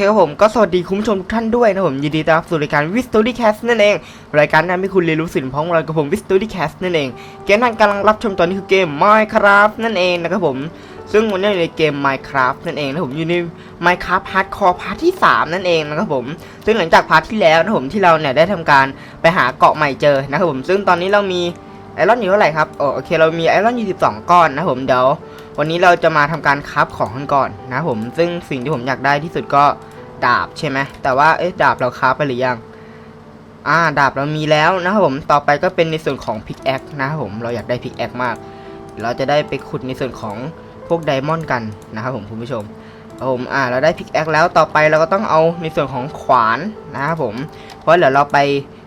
เคครับผมก็สวัสดีคุณผู้ชมทุกท่านด้วยนะผมยินดีต้อนรับสู่รายการวิสตอรี่แคสนั่นเอง รายการที่ทำให้คุณเรียนรู้สิ่งพร้อมเรากับผมวิสตอรี่แคสนั่นเอง เกมนั้นกำลังรับชมตอนนี้คือเกม Minecraft นั่นเองนะครับผมซึ่งวันนี้ในเกม Minecraft นั่นเองนะผมอยู่ใน Minecraft Hardcore พาร์ทที่ 3 นั่นเองนะครับผม ซึ่งหลังจากพาร์ทที่แล้วนะผมที่เราเนี่ยได้ทำการไปหาเกาะใหม่เจอนะครับผมซึ่งตอนนี้เรามีไอรอนอยู่เท่าไหร่ครับโอเคเรามีไอรอนอยู่12 ก้อนนะผมเดี๋ยววันนี้เราจะมาทำการคราฟของกันก่อนนะผมซึ่งสิ่งที่ผมอยากได้ที่สุดก็ ดาบใช่ไหมแต่ว่าเอ๊ะดาบเราคราไปหรือยังอ่าดาบเรามีแล้วนะครับผมต่อไปก็เป็นในส่วนของพิกแอคนะครับผมเราอยากได้พิกแอคมาก เราจะได้ไปขุดในส่วนของพวกไดมอนด์กันนะครับผมคุณผู้ชมผมอ่าเราได้พิกแอคแล้วต่อไปเราก็ต้องเอาในส่วนของขวานนะครับผม เพราะเดี๋ยวเราไป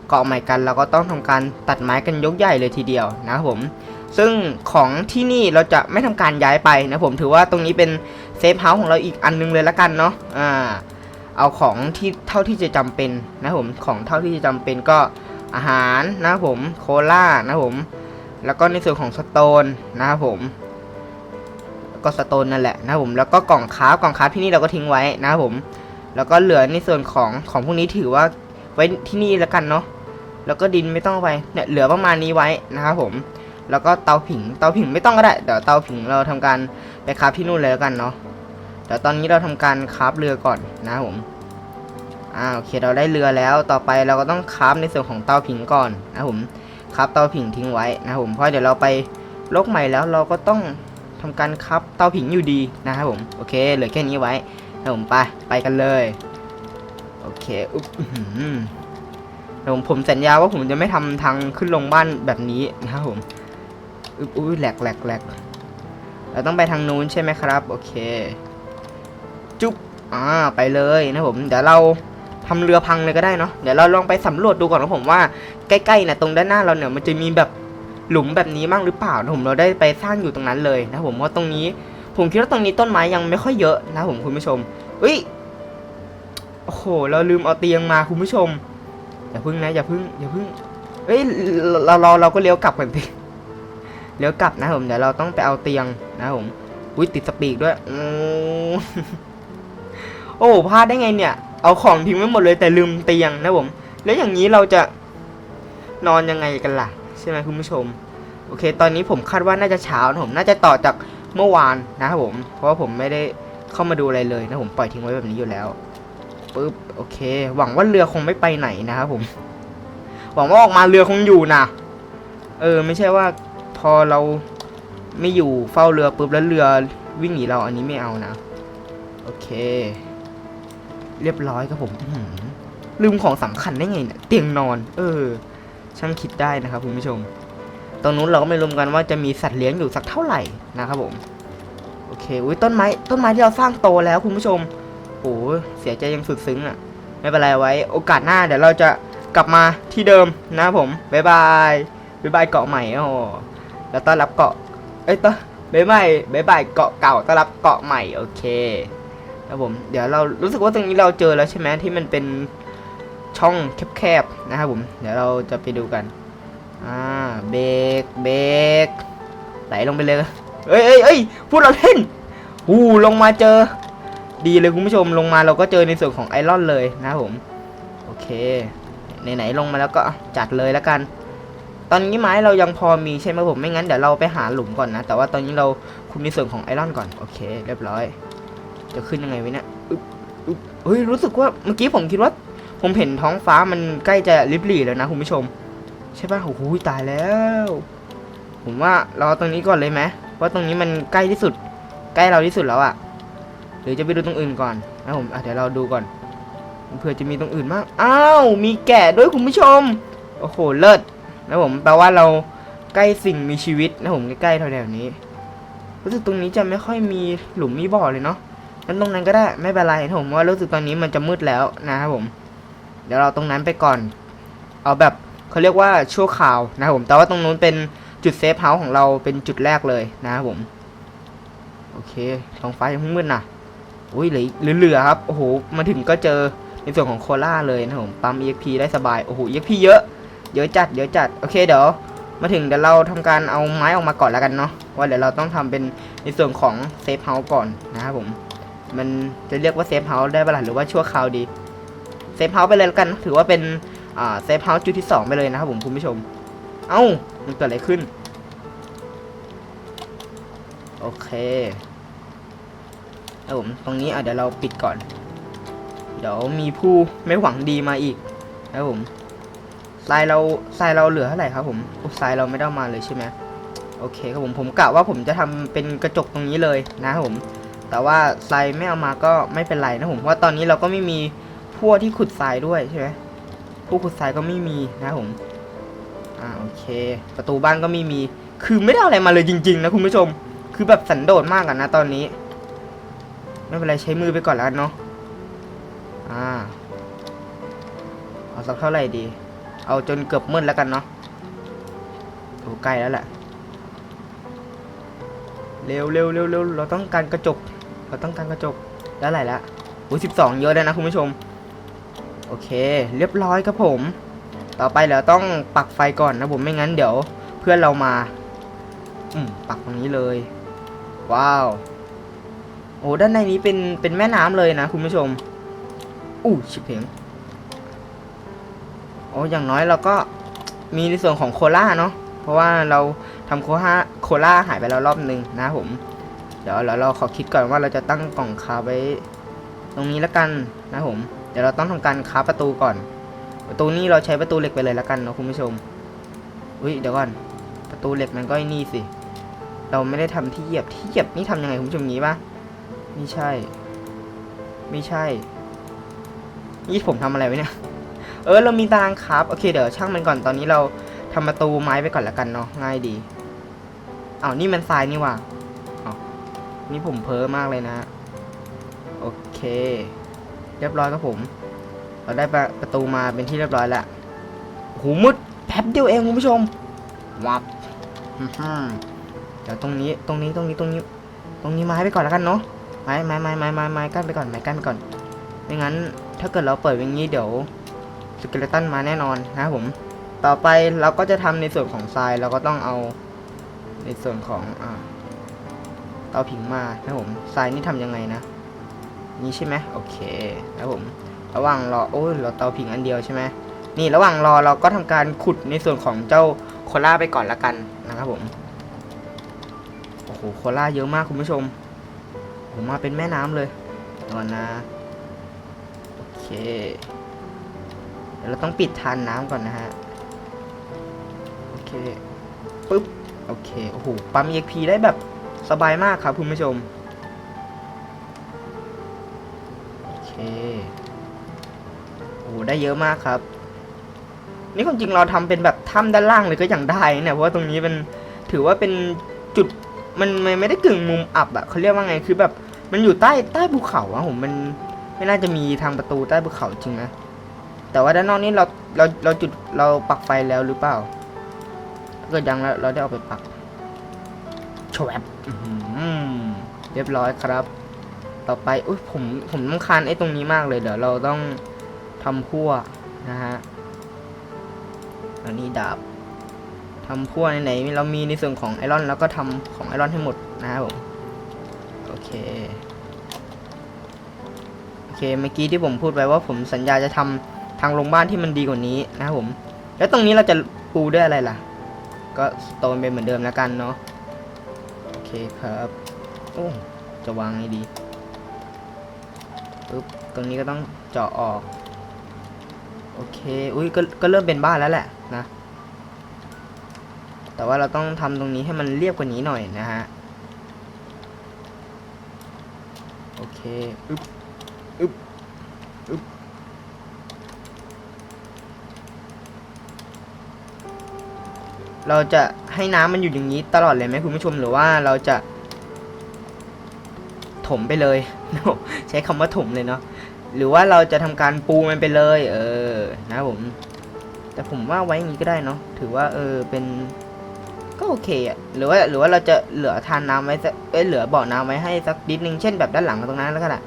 เกาะใหม่กัน เราก็ต้องทำการตัดไม้กันยกใหญ่เลยทีเดียวนะครับผม ซึ่งของที่นี่เราจะไม่ทำการย้ายไปนะผมถือว่าตรงนี้เป็นเซฟเฮาส์ของเราอีกอันนึงเลยละกันเนาะอ่า เอาของที่เท่าที่จะจำเป็นนะผมของเท่าที่จะจำเป็นก็อาหารนะผมโคลานะผม แล้วก็ในส่วนของสโตนนะครับผม ก็สโตนนั่นแหละนะผมแล้วก็กล่องคราฟกล่องคราฟที่นี่เราก็ทิ้งไว้นะครับผม แล้วก็เหลือในส่วนของของพวกนี้ถือว่าไว้ที่นี่แล้วกันเนาะแล้วก็ดินไม่ต้องไปเนี่ยเหลือประมาณนี้ไว้นะครับผม แล้วก็เตาผิงเตาผิงไม่ต้องก็ได้เดี๋ยวเตาผิงเราทำการไปคราฟที่นู่นเลยแล้วกันเนาะ เดี๋ยวตอนนี้เราทำการคราฟเรือก่อนนะผมอ่าโอเคเราได้เรือแล้วต่อไปเราก็ต้องคราฟในส่วนของเตาผิงก่อนนะผมคราฟเตาผิงทิ้งไว้นะผมเพราะเดี๋ยวเราไปโลกใหม่แล้วเราก็ต้องทำการคราฟเตาผิงอยู่ดีนะครับผมโอเคเหลือแค่นี้ไว้นะผมไปไปกันเลยโอเคอุ๊บผมผมสัญญาว่าผมจะไม่ทำทางขึ้นลงบ้านแบบนี้นะครับผมอุ๊ยอุ้ยแหลกแหลกแหลกเราต้องไปทางนู้นใช่ไหมครับ โอเค จุ๊บอ่าไปเลยนะผมเดี๋ยวเราทำเรือพังเลยก็ได้เนาะเดี๋ยวเราลองไปสำรวจดูก่อนนะผมว่าใกล้ๆนะตรงด้านหน้าเราเนี่ยมันจะมีแบบหลุมแบบนี้บ้างหรือเปล่านะผมเราได้ไปสร้างอยู่ตรงนั้นเลยนะผมเพราะตรงนี้ ผมคิดว่าตรงนี้ต้นไม้ยังไม่ค่อยเยอะนะผมคุณผู้ชมเอ้ยโอ้โหเราลืมเอาเตียงมาคุณผู้ชมอย่าพึ่งนะอย่าพึ่งอย่าพึ่งเอ้ยเราเราเราก็เลี้ยวกลับกันสิเลี้ยวกลับนะผมเดี๋ยวเราต้องไปเอาเตียงนะผมอุ้ยติดสปีกด้วยอืม โอ้พลาดได้ไงเนี่ย เอาของทิ้งไว้หมดเลยแต่ลืมเตียงนะผม แล้วอย่างนี้เราจะนอนยังไงกันล่ะ ใช่ไหมคุณผู้ชม โอเค ตอนนี้ผมคาดว่าน่าจะเช้านะผมน่าจะต่อจากเมื่อวานนะครับผม เพราะว่าผมไม่ได้เข้ามาดูอะไรเลยนะผมปล่อยทิ้งไว้แบบนี้อยู่แล้วปึ๊บโอเค หวังว่าเรือคงไม่ไปไหนนะครับผม หวังว่าออกมาเรือคงอยู่นะเออ ไม่ใช่ว่าพอเราไม่อยู่เฝ้าเรือปุ๊บแล้วเรือวิ่งหนีเราอันนี้ไม่เอานะ โอเค เรียบร้อยครับผมลืมของสำคัญได้ไงเนี่ยเตียงนอน เออ ช่างคิดได้นะครับคุณผู้ชม ตรงนู้นเราก็ไม่รู้กันว่าจะมีสัตว์เลี้ยงอยู่สักเท่าไหร่นะครับผม โอเคอุ้ยต้นไม้ต้นไม้ที่เราสร้างโตแล้วคุณผู้ชมโอ้เสียใจยังสุดซึ้งอะ ไม่เป็นไรไว้ โอกาสหน้าเดี๋ยวเราจะกลับมาที่เดิมนะครับผมบ๊ายบายบ๊ายบายเกาะใหม่โอ้แล้วต้อนรับเกาะเอ้ยต้อนบ๊ายบายบ๊ายบายเกาะเก่าต้อนรับเกาะใหม่โอเค ครับผม เดี๋ยวเรารู้สึกว่าตรงนี้เราเจอแล้วใช่ไหมที่มันเป็นช่องแคบๆนะครับผม เดี๋ยวเราจะไปดูกัน อ่า เบรก เบรก ไหลลงไปเลยเอ้ยเอ้ยเอ้ยพูดเราเล่นอู้ลงมาเจอ ดีเลยคุณผู้ชม ลงมาเราก็เจอในส่วนของไอรอนเลยนะครับผม โอเค ไหนๆลงมาแล้วก็จัดเลยแล้วกัน ตอนนี้ไม้เรายังพอมีใช่ไหมผม ไม่งั้นเดี๋ยวเราไปหาหลุมก่อนนะ แต่ว่าตอนนี้เราคุมในส่วนของไอรอนก่อน โอเค เรียบร้อย จะขึ้นยังไงวะเนี่ยอึ๊บอึ๊บเฮ้ยรู้สึกว่าเมื่อกี้ผมคิดว่า ผมเห็นท้องฟ้ามันใกล้จะริบหรี่แล้วนะคุณผู้ชม ใช่ป่ะโอ้โหตายแล้ว ผมว่ารอตรงนี้ก่อนเลยไหมเพราะตรงนี้มันใกล้ที่สุด ใกล้เราที่สุดแล้วอะหรือจะไปดูตรงอื่นก่อนนะผมเดี๋ยวเราดูก่อนเผื่อจะมีตรงอื่นมากอ้าวมีแกะด้วยคุณผู้ชมโอ้โหเลิศนะผมแปลว่าเราใกล้สิ่งมีชีวิตนะผมใกล้ๆแถวๆนี้รู้สึกตรงนี้จะไม่ค่อยมีหลุมมีบ่อเลยเนาะ งั้นตรงนั้นก็ได้ไม่เป็นไรนผมว่ารู้สึกตอนนี้มันจะมืดแล้วนะครับผม เดี๋ยวเราตรงนั้นไปก่อน เอาแบบเขาเรียกว่าชั่วคราวนะครับผมแต่ว่าตรงนู้นเป็นจุดเซฟเฮาส์ของเราเป็นจุดแรกเลยนะครับผมโอเคท้องฟ้ายังมืดนะอุ้ยเหลือเหลือครับโอ้โหมาถึงก็เจอในส่วนของโคล่าเลยนะผมปั๊ม EXP ได้สบายโอ้โห EXP เยอะเยอะจัดเยอะจัดโอเคเดี๋ยวมาถึงเดี๋ยวเราทำการเอาไม้ออกมาก่อนแล้วกันเนาะว่าเดี๋ยวเราต้องทำเป็นในส่วนของเซฟเฮาส์ก่อนนะครับผม มันจะเรียกว่าเซฟเฮาส์ได้ปะล่ะหรือว่าชั่วคราวดีเซฟเฮาส์ไปเลยแล้วกัน ถือว่าเป็นอ่าเซฟเฮาส์จุดที่สองไปเลยนะครับผมคุณผู้ชม เอ้ามันเกิดอะไรขึ้น โอเคครับผมตรงนี้อะเดี๋ยวเราปิดก่อน เดี๋ยวมีผู้ไม่หวังดีมาอีกนะครับผมทรายเราทรายเราเหลือเท่าไหร่ครับผมทรายเราไม่ได้มาเลยใช่ไหมโอเคครับผมผมกะว่าผมจะทำเป็นกระจกตรงนี้เลยนะครับผม แต่ว่าทรายไม่เอามาก็ไม่เป็นไรนะผมเพราะว่าตอนนี้เราก็ไม่มีพวกที่ขุดทรายด้วยใช่ไหมผู้ขุดทรายก็ไม่มีนะผมอ่าโอเค ประตูบ้านก็ไม่มี คือไม่ได้อะไรมาเลยจริง ๆ นะคุณผู้ชม คือแบบสันโดษมากอะนะตอนนี้ ไม่เป็นไรใช้มือไปก่อนแล้วกันเนาะอ่าเอาสักเท่าไหร่ดี เอาจนเกือบมืดแล้วกันเนาะโอ้ใกล้แล้วแหละเร็วเร็วเร็วเร็วเราต้องการกระจก เราต้องการกระจกได้วอะไรละโอ้สิบสองเยอะเลยนะคุณผู้ชม โอเค เรียบร้อยครับผม ต่อไปเราต้องปักไฟก่อนนะผมไม่งั้นเดี๋ยวเพื่อนเรามา อืมปักตรงนี้เลย ว้าว โอ้ด้านในนี้เป็นเป็นแม่น้ำเลยนะคุณผู้ชม อู้ชิบเพงโอ้อย่างน้อยเราก็มีในส่วนของโคล่าเนาะเพราะว่าเราทำโคล่าโคล่าหายไปแล้วรอบนึงนะผม เดี๋ยวเราเราขอคิดก่อนว่าเราจะตั้งกล่องคาไว้ ตรงนี้แล้วกันนะผม เดี๋ยวเราต้องทำการคาประตูก่อน ประตูนี้เราใช้ประตูเหล็กไปเลยแล้วกันเนาะคุณผู้ชม อุ้ยเดี๋ยวก่อน ประตูเหล็กมันก็ไอ้นี่สิ เราไม่ได้ทำที่เหยียบ ที่เหยียบนี่ทำยังไงคุณผู้ชมงี้ปะไม่ใช่ ไม่ใช่ นี่ผมทำอะไรไว้เนี่ย เออเรามีตารางครับ โอเคเดี๋ยวช่างมันก่อน ตอนนี้เราทำประตูไม้ไปก่อนแล้วกันเนาะ ง่ายดีอ้าวนี่มันทรายนี่ว่า นี่ผมเพ้อมากเลยนะ โอเค เรียบร้อยครับผม เราได้ประประตูมาเป็นที่เรียบร้อยแล้วโหมืดแป๊บเดียวเองคุณผู้ชมวับเดี๋ยวตรงนี้ตรงนี้ตรงนี้ตรงนี้ ตรงนี้ไม้ไปก่อนแล้วกันเนาะไม้ไม้ไม้ไม้ไม้ไม้กั้นไปก่อนไม้กั้นไปก่อนไม่งั้น ถ้าเกิดเราเปิดอย่างนี้เดี๋ยวสเกเลตันมาแน่นอนนะครับผม ต่อไปเราก็จะทำในส่วนของทรายเราก็ต้องเอาในส่วนของอ่า เตาผิงมานะผมทรายนี่ทำยังไงนะ นี่ใช่ไหมโอเคนะผม ระหว่างรอโอ้ยเราเตาผิงอันเดียวใช่ไหมนี่ระหว่างรอเราก็ทำการขุดในส่วนของเจ้าโคล่าไปก่อนละกันนะครับผมโอ้โหโคล่าเยอะมากคุณผู้ชมผมมาเป็นแม่น้ำเลยก่อนนะโอเคเดี๋ยวเราต้องปิดทานน้ำก่อนนะฮะโอเคปึ๊บโอเคโอ้โหปั๊ม EXP ได้แบบ สบายมากครับคุณผู้ชม โอเค โอ้ได้เยอะมากครับ นี่ความจริงเราทำเป็นแบบถ้ำด้านล่างเลยก็ยังได้นะเนี่ยเพราะว่าตรงนี้เป็นถือว่าเป็นจุดมันไม่ได้กึ่งมุมอับอะเขาเรียกว่าไงคือแบบ มันอยู่ใต้ใต้ภูเขาอะผมมันไม่น่าจะมีทางประตูใต้ภูเขาจริงนะแต่ว่าด้านนอกนี้เราเราเราจุดเราปักไฟแล้วหรือเปล่ากิดยังแล้วเราได้เอาไปปัก ชวบอื้อหือเรียบร้อยครับ ต่อไปอุ้ยผมผมต้องคานไอ้ตรงนี้มากเลยเดี๋ยวเราต้องทำพั่วนะฮะอันนี้ดาบทำพั่วไหนๆเรามีในส่วนของไอรอนแล้วก็ทำของไอรอนให้หมดนะครับผมโอเคโอเคเมื่อกี้ที่ผมพูดไปว่าผมสัญญาจะทำทางลงบ้านที่มันดีกว่านี้นะครับผม แล้วตรงนี้เราจะปูด้วยอะไรล่ะ ก็สโตนเป็นเหมือนเดิมแล้วกันเนาะโอเคครับ โอ้จะวางไงดีปึ๊บตรงนี้ก็ต้องเจาะออก โอเค อุ้ยก็ก็เริ่มเป็นบ้านแล้วแหละนะ แต่ว่าเราต้องทำตรงนี้ให้มันเรียบกว่านี้หน่อยนะฮะ โอเค อึ๊บ อึ๊บ อึ๊บ เราจะให้น้ำมันอยู่อย่างนี้ตลอดเลยไหมคุณผู้ชมหรือว่าเราจะ ถมไปเลย ใช้คำว่าถมเลยเนาะหรือว่าเราจะทำการปูมันไปเลย เออ นะผม แต่ผมว่าไว้อย่างนี้ก็ได้เนาะถือว่า เออเป็นก็โอเคอะหรือว่าหรือว่าเราจะเหลือทานน้ำไว้สักเอ้ยเหลือบ่อน้ำไว้ให้สักนิดนึงเช่นแบบด้านหลังตรงนั้นแล้วก็ได้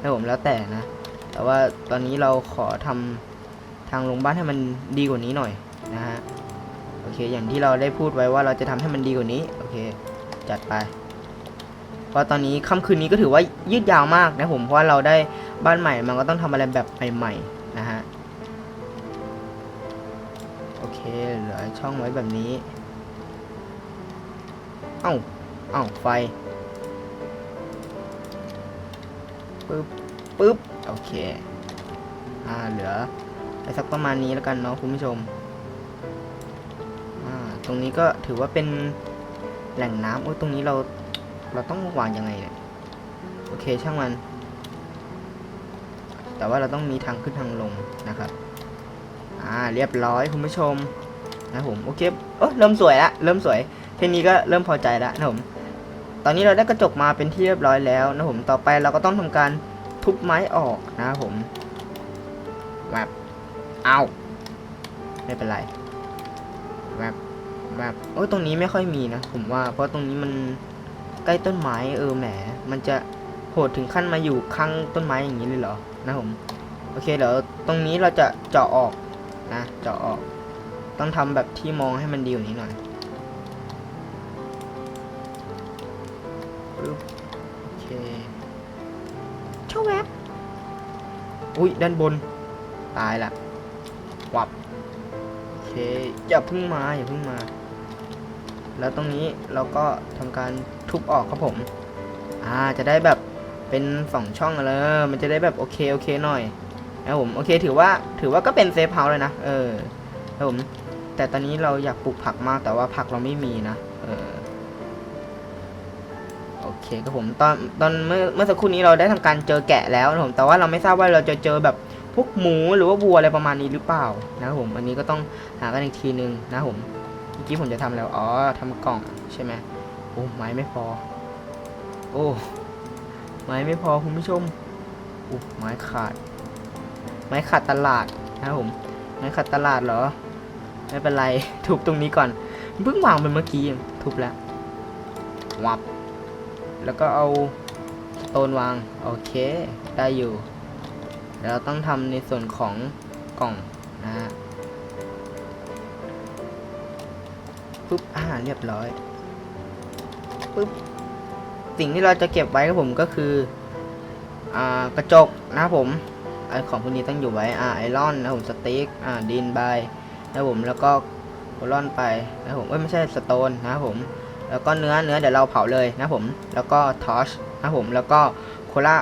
นะผมแล้วแต่นะ แต่ว่าตอนนี้เราขอทำทางลงบ้านให้มันดีกว่านี้หน่อยนะฮะ โอเค อย่างที่เราได้พูดไว้ว่าเราจะทำให้มันดีกว่านี้ โอเค จัดไปเพราะตอนนี้ค่ำคืนนี้ก็ถือว่ายืดยาวมากนะผม เพราะว่าเราได้บ้านใหม่ มันก็ต้องทำอะไรแบบใหม่ๆนะฮะ โอเค เหลือช่องไว้แบบนี้ เอ้า เอ้า ไฟ ปึ๊บ ปึ๊บ โอเค อ่า เหลือไปสักประมาณนี้แล้วกันเนาะคุณผู้ชม ตรงนี้ก็ถือว่าเป็นแหล่งน้ำโอ้ยตรงนี้เราเราต้องวางยังไงเนี่ยโอเคช่างมัน แต่ว่าเราต้องมีทางขึ้นทางลงนะครับ อ่าเรียบร้อยคุณผู้ชมนะผมโอเคเออเริ่มสวยละเริ่มสวยแค่นี้ก็เริ่มพอใจล้วนะผมตอนนี้เราได้กระจกมาเป็นที่เรียบร้อยแล้วนะผมต่อไปเราก็ต้องทำการทุบไม้ออกนะผมแบบเอาไม่เป็นไรแบบ แบบโอ้ยตรงนี้ไม่ค่อยมีนะผมว่า เพราะตรงนี้มันใกล้ต้นไม้เออแหม มันจะโหดถึงขั้นมาอยู่ข้างต้นไม้อย่างนี้เลยเหรอนะผมโอเคเดี๋ยวตรงนี้เราจะเจาะออกนะเจาะออก ต้องทำแบบที่มองให้มันดีกว่านี้หน่อยโอเคช่แวบอุ้ยด้านบนตายละวับโอเคอย่าพึ่งมาอย่าพึ่งมา แล้วตรงนี้เราก็ทำการทุบออกครับผม อ่าจะได้แบบเป็นสองช่องเลยมันจะได้แบบโอเคโอเคหน่อยนะผมโอเคถือว่าถือว่าก็เป็นเซฟเฮาส์เลยนะเออครับผมแต่ตอนนี้เราอยากปลูกผักมากแต่ว่าผักเราไม่มีนะเออโอเคครับผมตอนตอนเมื่อเมื่อสักครู่นี้เราได้ทำการเจอแกะแล้วนะผมแต่ว่าเราไม่ทราบว่าเราจะเจอแบบพวกหมูหรือว่าวัวอะไรประมาณนี้หรือเปล่านะครับผมอันนี้ก็ต้องหากันอีกทีนึงนะครับผม กี้ผมจะทำแล้ว อ๋อทำกล่องใช่ไหมโอ้ไม้ไม่พอ โอ้ไม้ไม่พอคุณผู้ชมโอ้ไม้ขาด ไม้ขาดตลาดนะครับผมไม้ขาดตลาดเหรอ ไม่เป็นไรทุบตรงนี้ก่อนเพิ่งวางไปเมื่อกี้ทุบแล้ววับ แล้วก็เอาโตนวาง โอเค ได้อยู่เดี๋ยวเราต้องทำในส่วนของกล่องนะฮะ ปุ๊บอ่าเรียบร้อยปุ๊บสิ่งที่เราจะเก็บไว้ครับผมก็คืออ่ากระจกนะครับผมไอของพวกนี้ต้องอยู่ไว้อ่าไอรอนนะผมสติ๊กอ่าดินใบนะผมแล้วก็โคลอนไปนะผมเอ้ยไม่ใช่สโตนนะครับผม แล้วก็เนื้อเนื้อเดี๋ยวเราเผาเลยนะผม แล้วก็ทอชนะผมแล้วก็โคลา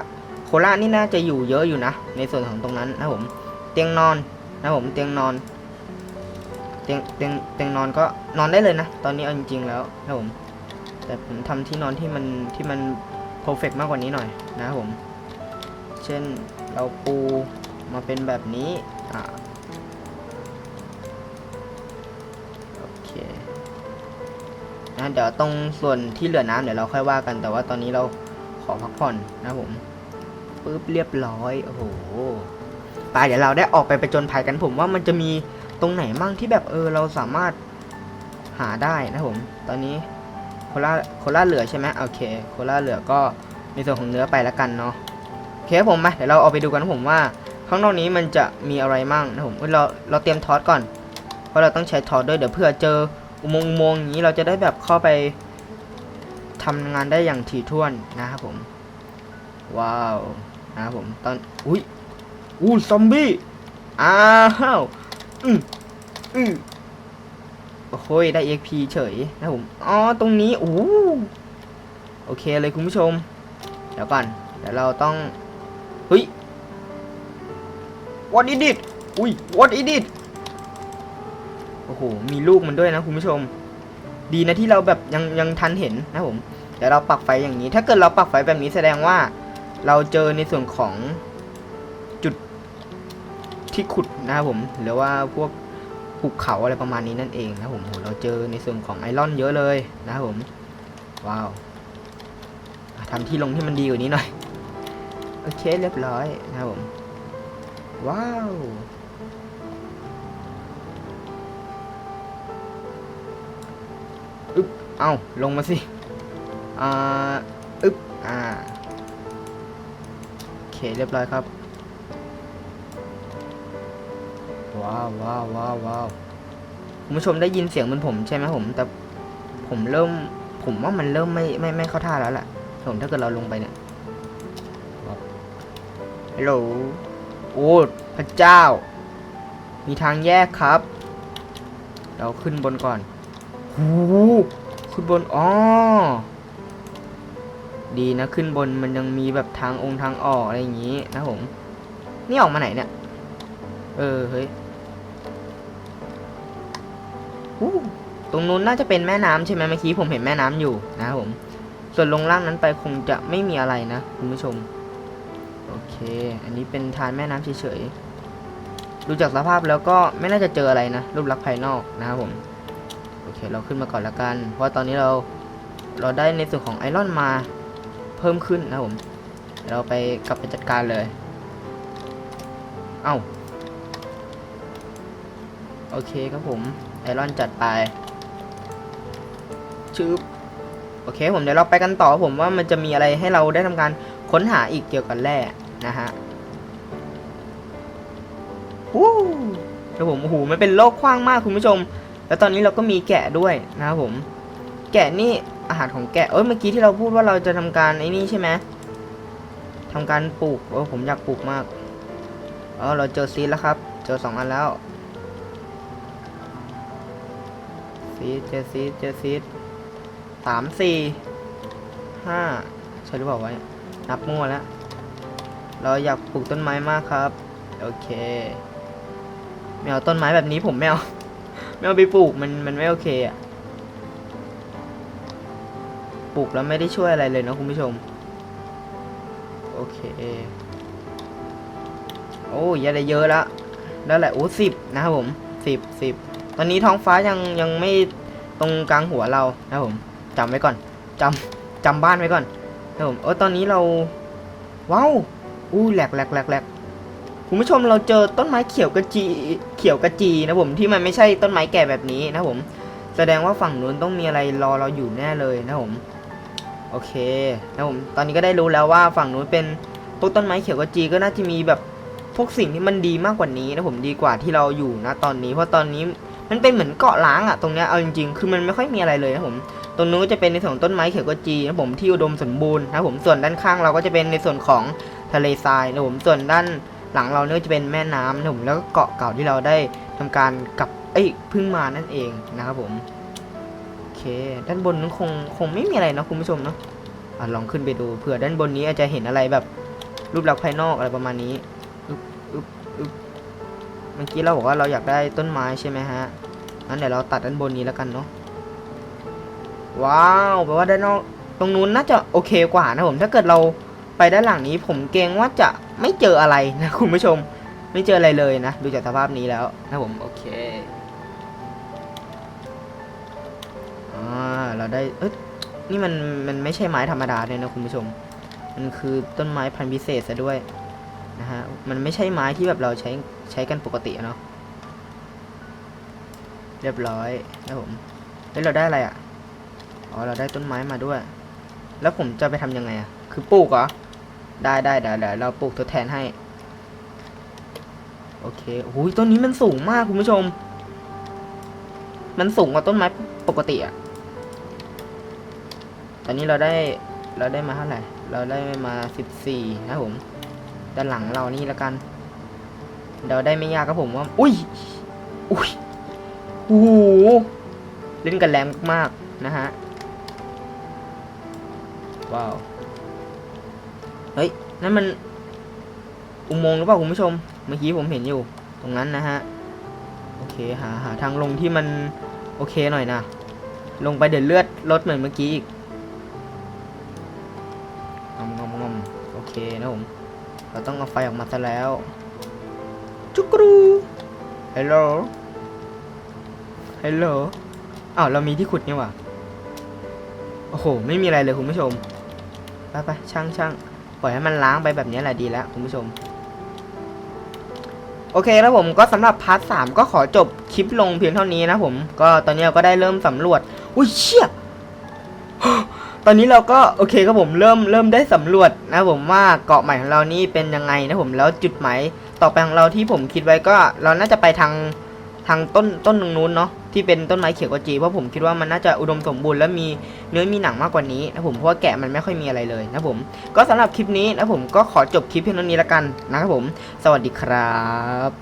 โคลานี่น่าจะอยู่เยอะอยู่นะ ในส่วนของตรงนั้นนะผม เตียงนอนนะผมเตียงนอน เตียงเตียงเตียงนอนก็นอนได้เลยนะ ตอนนี้เอาจริงๆแล้วนะผมแต่ผมทำที่นอนที่มันที่มันเพอร์เฟกมากกว่านี้หน่อยนะครับผม เช่นเราปูมาเป็นแบบนี้อ่าโอเคนะเดี๋ยวตรงส่วนที่เหลือน้ำเดี๋ยวเราค่อยว่ากันแต่ว่าตอนนี้เราขอพักผ่อนนะผมปึ๊บเรียบร้อยโอ้โหไปเดี๋ยวเราได้ออกไปไปจนภัยกันผมว่ามันจะมี ตรงไหนมั่งที่แบบเออเราสามารถหาได้นะผม ตอนนี้โคล่าโคล่าเหลือใช่ไหมโอเคโคล่าเหลือก็ในส่วนของเนื้อไปล้วกันเนาะโอเคครับผมมาเดี๋ยวเราเอาไปดูกันนะผมว่าข้างนอกนี้มันจะมีอะไรมั่งนะผมเราเราเตรียมทอสก่อนเพราะเราต้องใช้ทอสด้วยเดี๋ยวเผื่อเจออุโมงค์อุโมงค์อย่างนี้เราจะได้แบบเข้าไปทำงานได้อย่างถี่ถ้วนนะครับผม ว้าวนะครับผมตอนอุ้ยอู้ซอมบี้อ้าว อืมอืมโอ้โหได้ EXP เฉยนะผม อ๋อ ตรงนี้โอ้โอเคเลยคุณผู้ชม เดี๋ยวก่อน เดี๋ยวเราต้อง เฮ้ย what is it อุ้ย what is it โอ้โห มีลูกมันด้วยนะคุณผู้ชม ดีนะที่เราแบบยังยังทันเห็นนะผม เดี๋ยวเราปักไฟอย่างนี้ ถ้าเกิดเราปักไฟแบบนี้แสดงว่า เราเจอในส่วนของ ที่ขุดนะครับผมหรือว่าพวกภูเขาอะไรประมาณนี้นั่นเองนะผมเราเจอในส่วนของไอรอนเยอะเลยนะครับผมว้าวทำที่ลงที่มันดีกว่านี้หน่อยโอเคเรียบร้อยนะครับผมว้าวอึ๊บเอาลงมาสิอ่าอึ๊บอ่าโอเคเรียบร้อยครับ ว้าวว้าวว้าวว้าวคุณผู้ชมได้ยินเสียงเหมือนผมใช่ไหมผม แต่ผมเริ่ม ผมว่ามันเริ่มไม่ไม่ไม่เข้าท่าแล้วแหละผมถ้าเกิดเราลงไปเนี่ยฮัลโหลโอ้พระเจ้า มีทางแยกครับ เราขึ้นบนก่อนหูขึ้นบนอ๋อดีนะขึ้นบนมันยังมีแบบทางองค์ทางออกอะไรอย่างนี้นะผม นี่ออกมาไหนเนี่ย เออ เฮ้ย ตรงนู้นน่าจะเป็นแม่น้ำใช่ไหมเมื่อกี้ผมเห็นแม่น้ำอยู่นะครับผม ส่วนลงล่างนั้นไปคงจะไม่มีอะไรนะคุณผู้ชม โอเค อันนี้เป็นทานแม่น้ำเฉยๆ ดูจากสภาพแล้วก็ไม่น่าจะเจออะไรนะ รูปลักษณ์ภายนอกนะครับผม โอเค เราขึ้นมาก่อนละกัน เพราะตอนนี้เราเราได้ในส่วนของไอรอนมาเพิ่มขึ้นนะผม เราไปกลับไปจัดการเลย เอ้า โอเคครับผม ไอรอนจัดไปชืบโอเคผมเดี๋ยวเราไปกันต่อผมว่ามันจะมีอะไรให้เราได้ทำการค้นหาอีกเกี่ยวกับแร่นะฮะวู้ครับผมโอ้โหมันเป็นโลกกว้างมากคุณผู้ชม แล้วตอนนี้เราก็มีแกะด้วยนะครับผม แกะนี่อาหารของแกะเอ้ยเมื่อกี้ที่เราพูดว่าเราจะทำการไอ้นี่ใช่ไหมทำการปลูกโอ้ผมอยากปลูกมากอ๋อเราเจอซีดแล้วครับ เจอสองอันแล้ว ซีดเจอซีดเจอซีดสามสี่ห้าใช่หรือเปล่าวะเนี่ยนับมั่วแล้ว เราอยากปลูกต้นไม้มากครับ โอเคไม่เอาต้นไม้แบบนี้ผมไม่เอาไม่เอาไปปลูกมันมันไม่โอเคอะปลูกแล้วไม่ได้ช่วยอะไรเลยนะคุณผู้ชม โอเค โอ้ยได้เยอะแล้วแล้วแหละโอ้สิบนะครับผมสิบสิบ ตอนนี้ท้องฟ้ายังยังไม่ตรงกลางหัวเรานะผมจำไว้ก่อนจำจำบ้านไว้ก่อนนะผมเออตอนนี้เราว้าวอู้แหลกแหลกแหลกแหลกคุณผู้ชมเราเจอต้นไม้เขียวกระจีเขียวกระจีนะผมที่มันไม่ใช่ต้นไม้แก่แบบนี้นะผม แสดงว่าฝั่งนู้นต้องมีอะไรรอเราอยู่แน่เลยนะผมโอเคนะผมตอนนี้ก็ได้รู้แล้วว่าฝั่งนู้นเป็นพวกต้นไม้เขียวกระจีก็น่าจะมีแบบพวกสิ่งที่มันดีมากกว่านี้นะผมดีกว่าที่เราอยู่นะตอนนี้ เพราะตอนนี้ มันเป็นเหมือนเกาะล้างอะตรงเนี้ยเอาจริงๆคือมันไม่ค่อยมีอะไรเลยนะผมตรงนู้นก็จะเป็นในส่วนต้นไม้เขียวกจีนะผมที่อุดมสมบูรณ์นะผมส่วนด้านข้างเราก็จะเป็นในส่วนของทะเลทรายนะผมส่วนด้านหลังเราเนี่ยก็จะเป็นแม่น้ำนะผมแล้วก็เกาะเก่าที่เราได้ทำการกับเอ้ยพึ่งมานั่นเองนะครับผมโอเค ด้านบนนั้นคงคงไม่มีอะไรนะคุณผู้ชมเนาะอะลองขึ้นไปดูเผื่อด้านบนนี้อาจจะเห็นอะไรแบบรูปลักษณ์ภายนอกอะไรประมาณนี้ เมื่อกี้เราบอกว่าเราอยากได้ต้นไม้ใช่ไหมฮะงั้นเดี๋ยวเราตัดด้านบนนี้แล้วกันเนาะว้าวแปลว่าด้านนอกตรงนู้นน่าจะโอเคกว่านะผมถ้าเกิดเราไปด้านหลังนี้ ผมเกรงว่าจะไม่เจออะไรนะคุณผู้ชม ไม่เจออะไรเลยนะ ดูจากสภาพนี้แล้วนะผมโอเคอ่าเราได้เอ้ยนี่มันมันไม่ใช่ไม้ธรรมดาเลยนะคุณผู้ชม มันคือต้นไม้พันธุ์พิเศษซะด้วย นะฮะ มันไม่ใช่ไม้ที่แบบเราใช้ใช้กันปกติเนาะ เรียบร้อยนะผมเฮ้ยเราได้อะไรอะ อ๋อ เราได้ต้นไม้มาด้วย แล้วผมจะไปทำยังไงอะ คือปลูกเหรอ ได้ได้เดี๋ยวเดี๋ยวเราปลูกทดแทนให้ โอเคโอ้ยต้นนี้มันสูงมากคุณผู้ชม มันสูงกว่าต้นไม้ปกติอะ ตอนนี้เราได้เราได้มาเท่าไหร่ เราได้มาสิบสี่นะผม ด้านหลังเรานี่แล้วกันเราได้ไม่ยากครับผมว่า อุ้ย อุ้ยโอ้โหเล่นกันแรงมากนะฮะ ว้าว เฮ้ย นั่นมัน อุโมงค์หรือเปล่าคุณผู้ชม เมื่อกี้ผมเห็นอยู่ ตรงนั้นนะฮะ โอเค หาหาทางลงที่มัน โอเคหน่อยนะ ลงไปเดี๋ยวเลือดลดเหมือนเมื่อกี้อีก เราต้องเอาไฟออกมาซะแล้วจุกรูฮัลโหลฮัลโหลอ้าวเรามีที่ขุดนี่หว่าโอ้โห ไม่มีอะไรเลยคุณผู้ชม ไปไปช่างช่างปล่อยให้มันล้างไปแบบนี้แหละดีแล้วคุณผู้ชม โอเคแล้วผมก็สำหรับพาร์ทสามก็ขอจบคลิปลงเพียงเท่านี้นะผม ก็ตอนนี้เราก็ได้เริ่มสำรวจ อุ้ยเชี่ย ตอนนี้เราก็โอเคครับผมเริ่มเริ่มได้สำรวจนะผมว่าเกาะใหม่ของเรานี่เป็นยังไงนะผมแล้วจุดหมายต่อไปของเราที่ผมคิดไว้ก็เราน่าจะไปทางทางต้นต้นตรงนู้นเนาะที่เป็นต้นไม้เขียวกจีเพราะผมคิดว่ามันน่าจะอุดมสมบูรณ์และมีเนื้อมีหนังมากกว่านี้นะผมเพราะว่าแกะมันไม่ค่อยมีอะไรเลยนะผมก็สำหรับคลิปนี้นะผมก็ขอจบคลิปเพียงเท่านี้ละกันนะครับผม สวัสดีครับ